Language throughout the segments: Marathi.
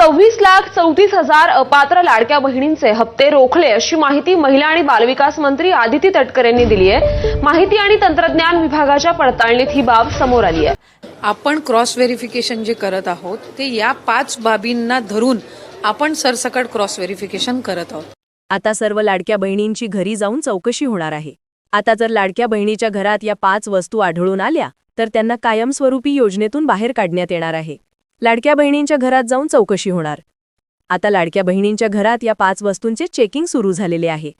सव्वीस लाख चौतीस हजार अपात्र लाडक्या बहिणींचे हप्ते रोखले अशी माहिती महिला आणि बालविकास मंत्री आदिती तटकर यांनी दिली आहे. माहिती आणि तंत्रज्ञान विभागाच्या पडताळणीत ही बाब समोर आली आहे. आपण क्रॉस व्हेरिफिकेशन जे करत आहोत ते या पाच बाबींना धरून आपण सरसकट क्रॉस व्हेरिफिकेशन करत आहोत. आता सर्व लाडक्या बहिणींची घरी जाऊन चौकशी होणार आहे. आता जर लाडक्या बहिणीच्या घरात या पाच वस्तू आढळून आल्या तर त्यांना कायमस्वरूपी योजनेतून बाहेर काढण्यात येणार आहे. लाडक्या बहिणींच्या घरात जाऊन चौकशी होणार. आता लाडक्या बहिणींच्या घरात या पाच वस्तूंचे चेकिंग सुरू झालेले आहे.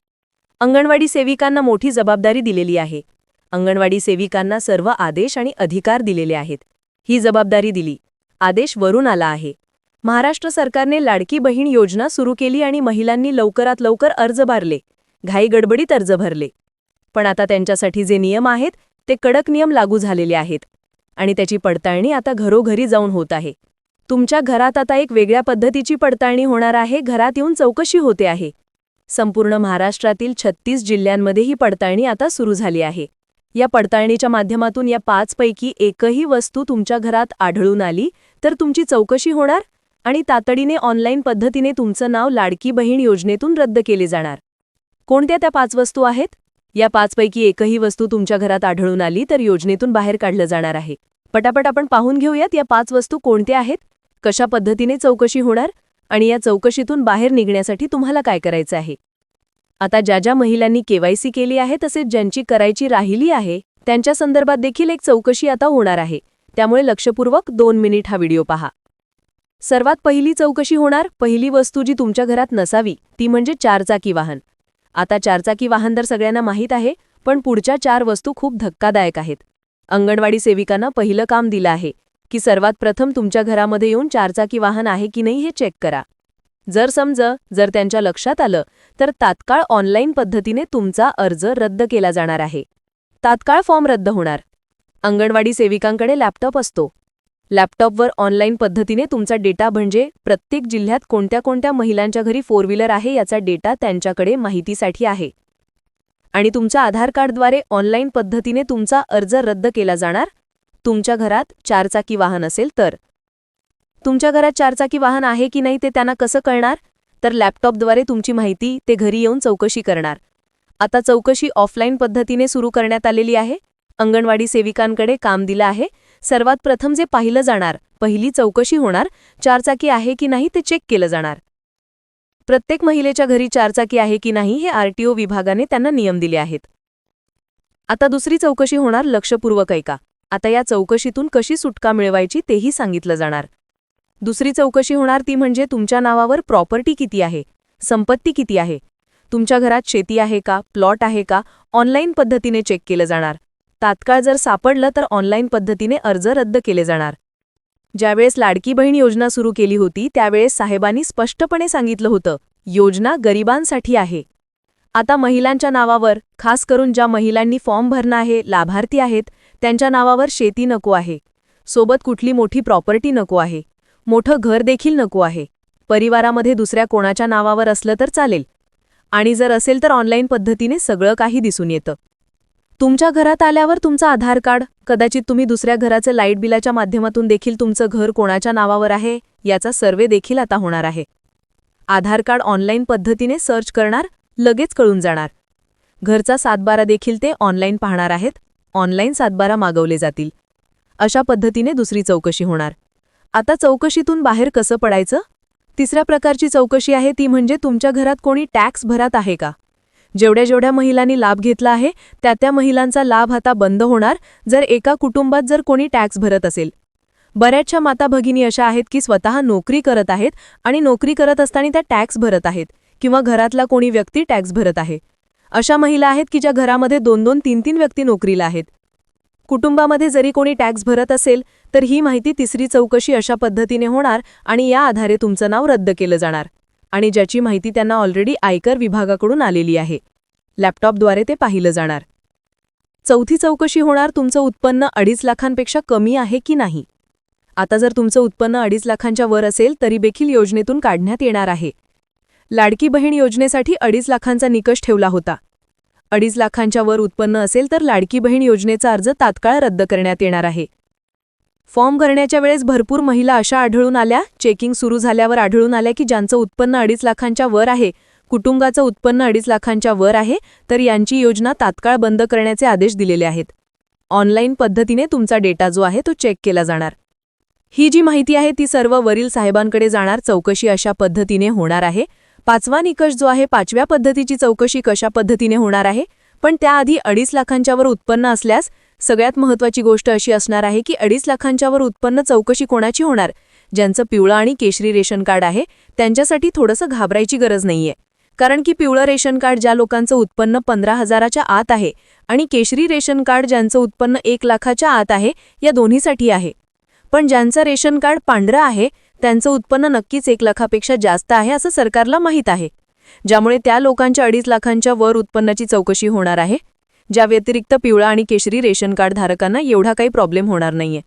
अंगणवाडी सेविकांना मोठी जबाबदारी दिलेली आहे. अंगणवाडी सेविकांना सर्व आदेश आणि अधिकार दिलेले आहेत. ही जबाबदारी दिली. आदेश वरून आला आहे. महाराष्ट्र सरकारने लाडकी बहीण योजना सुरू केली आणि महिलांनी लवकरात लवकर अर्ज भरले घाई गडबडीत अर्ज भरले. पण आता त्यांच्यासाठी जे नियम आहेत ते कडक नियम लागू झालेले आहेत. आणि त्याची पडताळणी आता घरोघरी जाऊन होत आहे. तुमच्या घरात आता एक वेगळ्या पद्धतीची पडताळणी होणार आहे. घरात येऊन चौकशी होते आहे. संपूर्ण महाराष्ट्रातील छत्तीस जिल्ह्यांमध्ये ही पडताळणी आता सुरू झाली आहे. या पडताळणीच्या माध्यमातून या पाचपैकी एकही वस्तू तुमच्या घरात आढळून आली तर तुमची चौकशी होणार आणि तातडीने ऑनलाईन पद्धतीने तुमचं नाव लाडकी बहीण योजनेतून रद्द केले जाणार. कोणत्या त्या पाच वस्तू आहेत? या पाचपैकी एकही वस्तू तुमच्या घरात आढळून आली तर योजनेतून बाहेर काढलं जाणार आहे. पटापट आपण पाहून घेऊयात या पाच वस्तू कोणत्या आहेत? कशा पद्धतीने चौकशी होणार आणि या चौकशीतून बाहेर निघण्यासाठी तुम्हाला काय करायचं आहे? आता ज्या ज्या महिलांनी केवायसी केली आहे तसेच ज्यांची करायची राहिली आहे त्यांच्या संदर्भात देखील एक चौकशी आता होणार आहे. त्यामुळे लक्षपूर्वक दोन मिनिट हा व्हिडिओ पहा. सर्वात पहिली चौकशी होणार पहिली वस्तू जी तुमच्या घरात नसावी ती म्हणजे चारचाकी वाहन. आता चारचाकी वाहन तर सगळ्यांना माहीत आहे पण पुढच्या चार वस्तू खूप धक्कादायक आहेत. अंगणवाडी सेविकांना पहिलं काम दिलं आहे. की सर्वात प्रथम तुमच्या घरामध्ये येऊन चारचाकी वाहन आहे की नाही हे चेक करा. जर समज जर त्यांच्या लक्षात आलं तर तात्काळ ऑनलाईन पद्धतीने तुमचा अर्ज रद्द केला जाणार आहे. तात्काळ फॉर्म रद्द होणार. अंगणवाडी सेविकांकडे लॅपटॉप असतो. लॅपटॉपवर ऑनलाईन पद्धतीने तुमचा डेटा म्हणजे प्रत्येक जिल्ह्यात कोणत्या कोणत्या महिलांच्या घरी फोर व्हीलर आहे याचा डेटा त्यांच्याकडे माहितीसाठी आहे. आणि तुमच्या आधार कार्डद्वारे ऑनलाईन पद्धतीने तुमचा अर्ज रद्द केला जाणार तुमच्या घरात चारचाकी वाहन असेल तर. तुमच्या घरात चारचाकी वाहन आहे की नाही ते त्यांना कसं कळणार? तर लॅपटॉपद्वारे तुमची माहिती ते घरी येऊन चौकशी करणार. आता चौकशी ऑफलाईन पद्धतीने सुरू करण्यात आलेली आहे. अंगणवाडी सेविकांकडे काम दिलं आहे. सर्वात प्रथम जे पाहिलं जाणार पहिली चौकशी होणार चारचाकी आहे की नाही ते चेक केलं जाणार. प्रत्येक महिलेच्या घरी चारचाकी आहे की नाही हे आरटीओ विभागाने त्यांना नियम दिले आहेत. आता दुसरी चौकशी होणार लक्षपूर्वक ऐका. आता या चौकशीतून कशी सुटका मिळवायची तेही सांगितलं जाणार. दुसरी चौकशी होणार ती म्हणजे तुमच्या नावावर प्रॉपर्टी किती आहे संपत्ती किती आहे तुमच्या घरात शेती आहे का प्लॉट आहे का ऑनलाईन पद्धतीने चेक केलं जाणार. तात्काळ जर सापडलं तर ऑनलाईन पद्धतीने अर्ज रद्द केले जाणार. ज्यावेळेस लाडकी बहीण योजना सुरू केली होती त्यावेळेस साहेबांनी स्पष्टपणे सांगितलं होतं योजना गरिबांसाठी आहे. आता महिलांच्या नावावर खास करून ज्या महिलांनी फॉर्म भरणं आहे लाभार्थी आहेत त्यांच्या नावावर शेती नको आहे. सोबत कुठली मोठी प्रॉपर्टी नको आहे. मोठं घर देखील नको आहे. परिवारामध्ये दुसऱ्या कोणाच्या नावावर असलं तर चालेल. आणि जर असेल तर ऑनलाईन पद्धतीने सगळं काही दिसून येतं. तुमच्या घरात आल्यावर तुमचं आधार कार्ड कदाचित तुम्ही दुसऱ्या घराचं लाइट बिलाच्या माध्यमातून देखील तुमचं घर कोणाच्या नावावर आहे याचा सर्वे देखील आता होणार आहे. आधार कार्ड ऑनलाईन पद्धतीने सर्च करणार लगेच कळून जाणार. घरचा सातबारा देखील ते ऑनलाईन पाहणार आहेत. ऑनलाईन सातबारा मागवले जातील. अशा पद्धतीने दुसरी चौकशी होणार. आता चौकशीतून बाहेर कसं पडायचं? तिसऱ्या प्रकारची चौकशी आहे ती म्हणजे तुमच्या घरात कोणी टॅक्स भरत आहे का? जेवढ्या जेवढ्या महिलांनी लाभ घेतला आहे त्या त्या महिलांचा लाभ आता बंद होणार जर एका कुटुंबात जर कोणी टॅक्स भरत असेल. बऱ्याचशा माता भगिनी अशा आहेत की स्वतः नोकरी करत आहेत आणि नोकरी करत असताना त्या टॅक्स भरत आहेत किंवा घरातला कोणी व्यक्ती टॅक्स भरत आहे. अशा महिला आहेत की ज्या घरामध्ये दोन दोन तीन तीन व्यक्ती नोकरीला आहेत. कुटुंबामध्ये जरी कोणी टॅक्स भरत असेल तर ही माहिती तिसरी चौकशी अशा पद्धतीने होणार आणि या आधारे तुमचं नाव रद्द केलं जाणार आणि ज्याची माहिती त्यांना ऑलरेडी आयकर विभागाकडून आलेली आहे. लॅपटॉपद्वारे ते पाहिलं जाणार. चौथी चौकशी होणार तुमचं उत्पन्न अडीच लाखांपेक्षा कमी आहे की नाही? आता जर तुमचं उत्पन्न अडीच लाखांच्या वर असेल तरी देखील योजनेतून काढण्यात येणार आहे. लाडकी बहीण योजनेसाठी अडीच लाखांचा निकष ठेवला होता. अडीच लाखांच्या वर उत्पन्न असेल तर लाडकी बहीण योजनेचा अर्ज तात्काळ रद्द करण्यात येणार आहे. फॉर्म भरण्याच्या वेळेस भरपूर महिला अशा आढळून आल्या चेकिंग सुरू झाल्यावर आढळून आल्या की ज्यांचं उत्पन्न अडीच लाखांच्या वर आहे कुटुंबाचं उत्पन्न अडीच लाखांच्या वर आहे तर यांची योजना तात्काळ बंद करण्याचे आदेश दिलेले आहेत. ऑनलाईन पद्धतीने तुमचा डेटा जो आहे तो चेक केला जाणार. ही जी माहिती आहे ती सर्व वरील साहेबांकडे जाणार चौकशी अशा पद्धतीने होणार आहे. पाचवा निकष जो आहे पाचव्या पद्धतीची चौकशी कशा पद्धतीने होणार आहे? पण त्याआधी अडीच लाखांच्यावर उत्पन्न असल्यास सगळ्यात महत्वाची गोष्ट अशी असणार आहे की अडीच लाखांच्यावर उत्पन्न चौकशी कोणाची होणार? ज्यांचं पिवळं आणि केशरी रेशन कार्ड आहे त्यांच्यासाठी थोडंसं घाबरायची गरज नाहीये. कारण की पिवळं रेशन कार्ड ज्या लोकांचं उत्पन्न पंधरा हजाराच्या आत आहे आणि केशरी रेशन कार्ड ज्यांचं उत्पन्न एक लाखाच्या आत आहे या दोन्हीसाठी आहे. पण ज्यांचं रेशन कार्ड पांढरं आहे त्यांचं उत्पन्न नक्कीच एक लाखापेक्षा जास्त आहे असं सरकारला माहीत आहे. ज्यामुळे त्या लोकांच्या अडीच लाखांच्या वर उत्पन्नाची चौकशी होणार आहे. ज्या व्यतिरिक्त पिवळा आणि केशरी रेशन कार्ड धारकांना एवढा काही प्रॉब्लेम होणार नाहीये.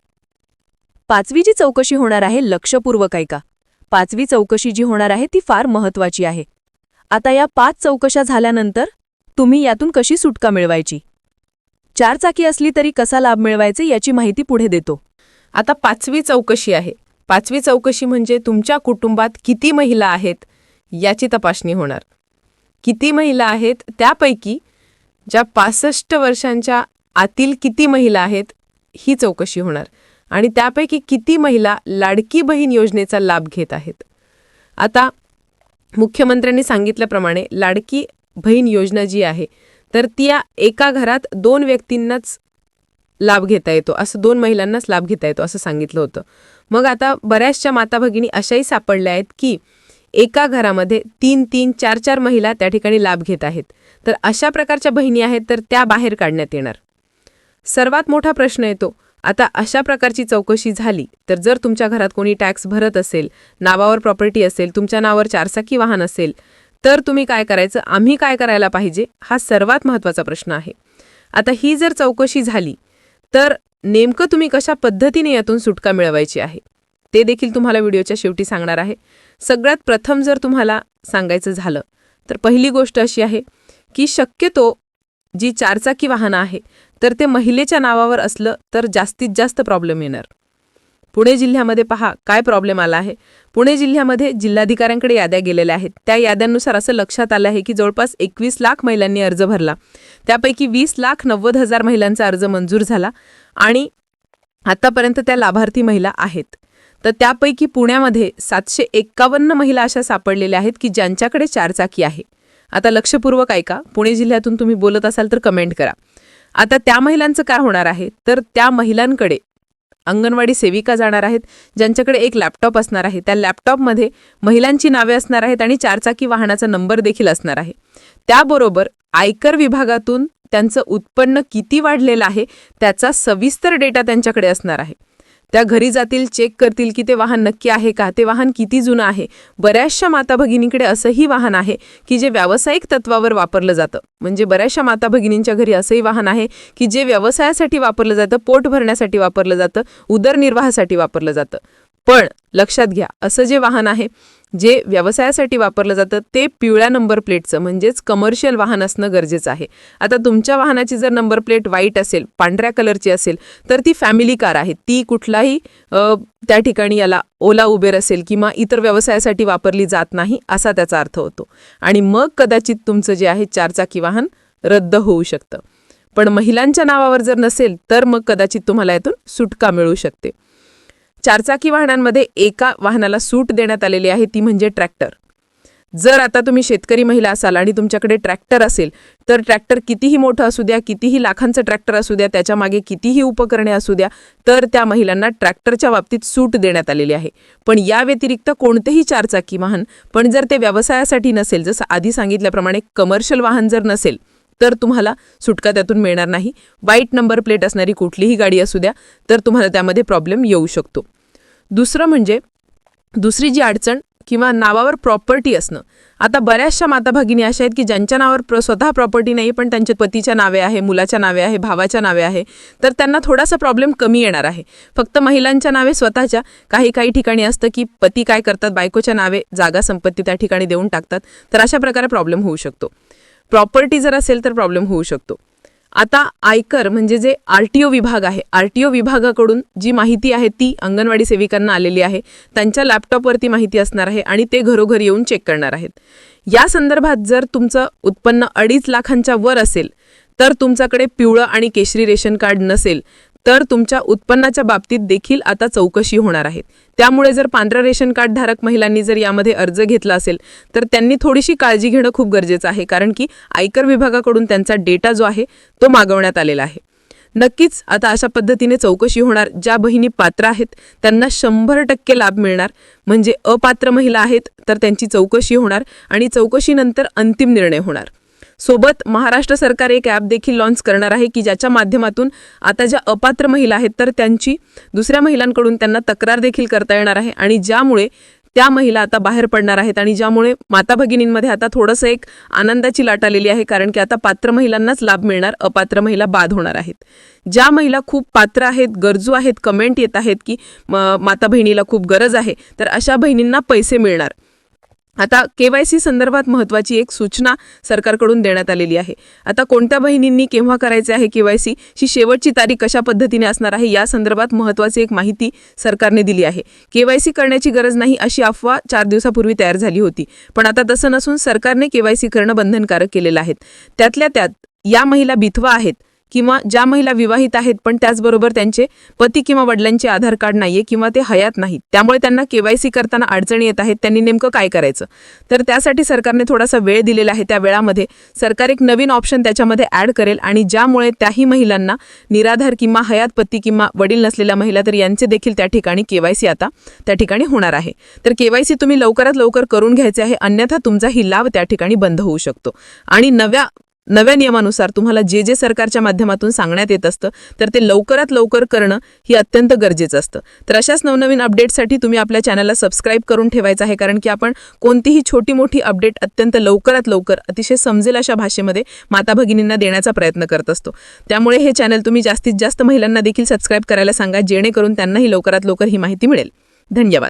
पाचवी जी चौकशी होणार आहे लक्षपूर्वक ऐका. पाचवी चौकशी जी होणार आहे ती फार महत्वाची आहे. आता या पाच चौकशा झाल्यानंतर तुम्ही यातून कशी सुटका मिळवायची? चार चाकी असली तरी कसा लाभ मिळवायचे याची माहिती पुढे देतो. आता पाचवी चौकशी आहे. पाचवी चौकशी म्हणजे तुमच्या कुटुंबात किती महिला आहेत याची तपासणी होणार. किती महिला आहेत त्यापैकी ज्या पासष्ट वर्षांच्या आतील किती महिला आहेत ही चौकशी होणार आणि त्यापैकी किती महिला लाडकी बहीण योजनेचा लाभ घेत आहेत. आता मुख्यमंत्र्यांनी सांगितल्याप्रमाणे लाडकी बहीण योजना जी आहे तर ती या एका घरात दोन व्यक्तींनाच लाभ घेता येतो असं दोन महिलांनाच लाभ घेता येतो असं सांगितलं होतं. मग आता बऱ्याचशा माता भगिनी अशाही सापडल्या आहेत की एका घरामध्ये तीन तीन चार चार महिला त्या ठिकाणी लाभ घेत आहेत. तर अशा प्रकारच्या बहिणी आहेत तर त्या बाहेर काढण्यात येणार. सर्वात मोठा प्रश्न येतो आता अशा प्रकारची चौकशी झाली तर जर तुमच्या घरात कोणी टॅक्स भरत असेल नावावर प्रॉपर्टी असेल तुमच्या नावावर चारचाकी वाहन असेल तर तुम्ही काय करायचं? आम्ही काय करायला पाहिजे? हा सर्वात महत्त्वाचा प्रश्न आहे. आता ही जर चौकशी झाली तर नेमकं तुम्ही कशा पद्धतीने यातून सुटका मिळवायची आहे? ते देखील तुम्हाला व्हिडिओच्या शेवटी सांगणार आहे. सगळ्यात प्रथम जर तुम्हाला सांगायचं झालं तर पहिली गोष्ट अशी आहे की शक्यतो जी चारचाकी वाहनं आहे तर ते महिलेच्या नावावर असलं तर जास्तीत जास्त प्रॉब्लेम येणार. पुणे जिल्ह्यामध्ये पहा काय प्रॉब्लेम आला आहे. पुणे जिल्ह्यामध्ये जिल्हाधिकाऱ्यांकडे याद्या गेलेल्या आहेत. त्या याद्यांनुसार असं लक्षात आलं आहे की जवळपास एकवीस लाख महिलांनी अर्ज भरला. त्यापैकी वीस लाख नव्वद हजार महिलांचा अर्ज मंजूर झाला आणि आतापर्यंत त्या लाभार्थी महिला आहेत. तर त्यापैकी पुण्यामध्ये सातशे एक्कावन्न महिला अशा सापडलेल्या आहेत की ज्यांच्याकडे चारचाकी आहे. आता लक्षपूर्वक ऐका. पुणे जिल्ह्यातून तुम्ही बोलत असाल तर कमेंट करा. आता त्या महिलांचं काय होणार आहे? तर त्या महिलांकडे अंगणवाडी सेविका जाणार आहेत ज्यांच्याकडे एक लॅपटॉप असणार आहे. त्या लॅपटॉपमध्ये महिलांची नावे असणार आहेत आणि चारचाकी वाहनाचा नंबर देखील असणार आहे. त्याबरोबर आयकर विभागातून त्यांचं उत्पन्न किती वाढलेलं आहे त्याचा सविस्तर डेटा त्यांच्याकडे असणार आहे. त्या घरी जातील चेक करतील की ते वाहन नक्की आहे का? ते वाहन किती जुनं आहे? बऱ्याचशा माता भगिनीकडे असंही वाहन आहे की जे व्यावसायिक तत्वावर वापरलं जातं. म्हणजे बऱ्याचशा माता भगिनींच्या घरी असंही वाहन आहे की जे व्यवसायासाठी वापरलं जातं पोट भरण्यासाठी वापरलं जातं उदरनिर्वाहासाठी वापरलं जातं. पण लक्षात घ्या असं जे वाहन आहे जे व्यवसायासाठी वापरलं जातं ते पिवळ्या नंबर प्लेटचं म्हणजेच कमर्शियल वाहन असणं गरजेचं आहे. आता तुमच्या वाहनाची जर नंबर प्लेट व्हाईट असेल पांढऱ्या कलरची असेल तर ती फॅमिली कार आहे. ती कुठलाही त्या ठिकाणी याला ओला उबेर असेल किंवा इतर व्यवसायासाठी वापरली जात नाही असा त्याचा अर्थ होतो. आणि मग कदाचित तुमचं जे आहे चारचाकी वाहन रद्द होऊ शकतं. पण महिलांच्या नावावर जर नसेल तर मग कदाचित तुम्हाला यातून सुटका मिळू शकते. चारचाकी वाहनांमध्ये एका वाहनाला सूट देण्यात आलेली आहे ती म्हणजे ट्रॅक्टर. जर आता तुम्ही शेतकरी महिला असाल आणि तुमच्याकडे ट्रॅक्टर असेल तर ट्रॅक्टर कितीही मोठं असू द्या कितीही लाखांचं ट्रॅक्टर असू द्या त्याच्यामागे कितीही उपकरणे असू द्या तर त्या महिलांना ट्रॅक्टरच्या बाबतीत सूट देण्यात आलेली आहे. पण या व्यतिरिक्त कोणतेही चारचाकी वाहन पण जर ते व्यवसायासाठी नसेल जसं आधी सांगितल्याप्रमाणे कमर्शियल वाहन जर नसेल तर तुम्हाला सुटका त्यातून मिळणार नाही. वाईट नंबर प्लेट असणारी कुठलीही गाडी असू द्या तर तुम्हाला त्यामध्ये प्रॉब्लेम येऊ शकतो. दुसरं म्हणजे दुसरी जी अडचण किंवा नावावर प्रॉपर्टी असणं. आता बऱ्याचशा माता भगिनी अशा आहेत की ज्यांच्या नावावर प्र स्वतः प्रॉपर्टी नाही पण त्यांच्या पतीच्या नावे आहे मुलाच्या नावे आहे भावाच्या नावे आहे तर त्यांना थोडासा प्रॉब्लेम कमी येणार आहे. फक्त महिलांच्या नावे स्वतःच्या. काही काही ठिकाणी असतं की पती काय करतात बायकोच्या नावे जागा संपत्ती त्या ठिकाणी देऊन टाकतात तर अशा प्रकारे प्रॉब्लेम होऊ शकतो. प्रॉपर्टी जर असेल तर प्रॉब्लेम होऊ शकतो. आता आयकर म्हणजे जे आर टी ओ विभाग आहे आर टी ओ विभागाकडून जी माहिती आहे ती अंगणवाडी सेविकांना आलेली आहे त्यांच्या लॅपटॉपवरती माहिती असणार आहे आणि ते घरोघरी येऊन चेक करणार आहेत. या संदर्भात जर तुमचं उत्पन्न अडीच लाखांच्या वर असेल तर तुमच्याकडे पिवळं आणि केशरी रेशन कार्ड नसेल तर तुमच्या उत्पन्नाच्या बाबतीत देखील आता चौकशी होणार आहे. त्यामुळे जर पांढरा रेशन कार्ड धारक महिलांनी जर यामध्ये अर्ज घेतला असेल तर त्यांनी थोडीशी काळजी घेणं खूप गरजेचं आहे. कारण की आयकर विभागाकडून त्यांचा डेटा जो आहे तो मागवण्यात आलेला आहे. नक्कीच आता अशा पद्धतीने चौकशी होणार. ज्या बहिणी पात्र आहेत त्यांना शंभर टक्के लाभ मिळणार. म्हणजे अपात्र महिला आहेत तर त्यांची चौकशी होणार आणि चौकशीनंतर अंतिम निर्णय होणार. सोबत महाराष्ट्र सरकार एक ॲप देखील लॉन्च करणार आहे की ज्याच्या माध्यमातून आता ज्या अपात्र महिला आहेत तर त्यांची दुसऱ्या महिलांकडून त्यांना तक्रार देखील करता येणार आहे आणि ज्यामुळे त्या महिला आता बाहेर पडणार आहेत आणि ज्यामुळे माता भगिनींमध्ये आता थोडंसं एक आनंदाची लाट आलेली आहे कारण की आता पात्र महिलांनाच लाभ मिळणार अपात्र महिला बाद होणार आहेत. ज्या महिला खूप पात्र आहेत गरजू आहेत कमेंट येत आहेत की म- माता बहिणीला खूप गरज आहे तर अशा बहिणींना पैसे मिळणार. आता के वाय सी संदर्भात महत्त्वाची एक सूचना सरकारकडून देण्यात आलेली आहे. आता कोणत्या बहिणींनी केव्हा करायचे आहे के वाय सी? शेवटची तारीख कशा पद्धतीने असणार आहे? या संदर्भात महत्त्वाची एक माहिती सरकारने दिली आहे. के वाय सी करण्याची गरज नाही अशी अफवा चार दिवसापूर्वी तयार झाली होती. पण आता तसं नसून सरकारने के वाय सी करणं बंधनकारक केलेलं आहे. त्यातल्या त्यात या महिला बिथवा आहेत. किंवा ज्या महिला विवाहित आहेत पण त्याचबरोबर त्यांचे पती किंवा वडिलांचे आधार कार्ड नाहीये किंवा ते हयात नाहीत त्यामुळे त्यांना केवायसी करताना अडचणी येत आहेत त्यांनी नेमकं काय करायचं? तर त्यासाठी सरकारने थोडासा वेळ दिलेला आहे त्या वेळामध्ये सरकार एक नवीन ऑप्शन त्याच्यामध्ये ॲड करेल आणि ज्यामुळे त्याही महिलांना निराधार किंवा हयात पती किंवा वडील नसलेल्या महिला तर यांचे देखील त्या ठिकाणी केवायसी आता त्या ठिकाणी होणार आहे. तर केवायसी तुम्ही लवकरात लवकर करून घ्यायचे आहे अन्यथा तुमचा ही लाभ त्या ठिकाणी बंद होऊ शकतो. आणि नव्या नव्या नियमानुसार तुम्हाला जे जे सरकारच्या माध्यमातून सांगण्यात येत असतं तर ते लवकरात लवकर करणं ही अत्यंत गरजेचं असतं. तर अशाच नवनवीन अपडेटसाठी तुम्ही आपल्या चॅनलला सबस्क्राईब करून ठेवायचं आहे कारण की आपण कोणतीही छोटी मोठी अपडेट अत्यंत लवकरात लवकर अतिशय समजेल अशा भाषेमध्ये माता भगिनींना देण्याचा प्रयत्न करत असतो. त्यामुळे हे चॅनल तुम्ही जास्तीत जास्त महिलांना देखील सबस्क्राईब करायला सांगा जेणेकरून त्यांनाही लवकरात लवकर ही माहिती मिळेल. धन्यवाद.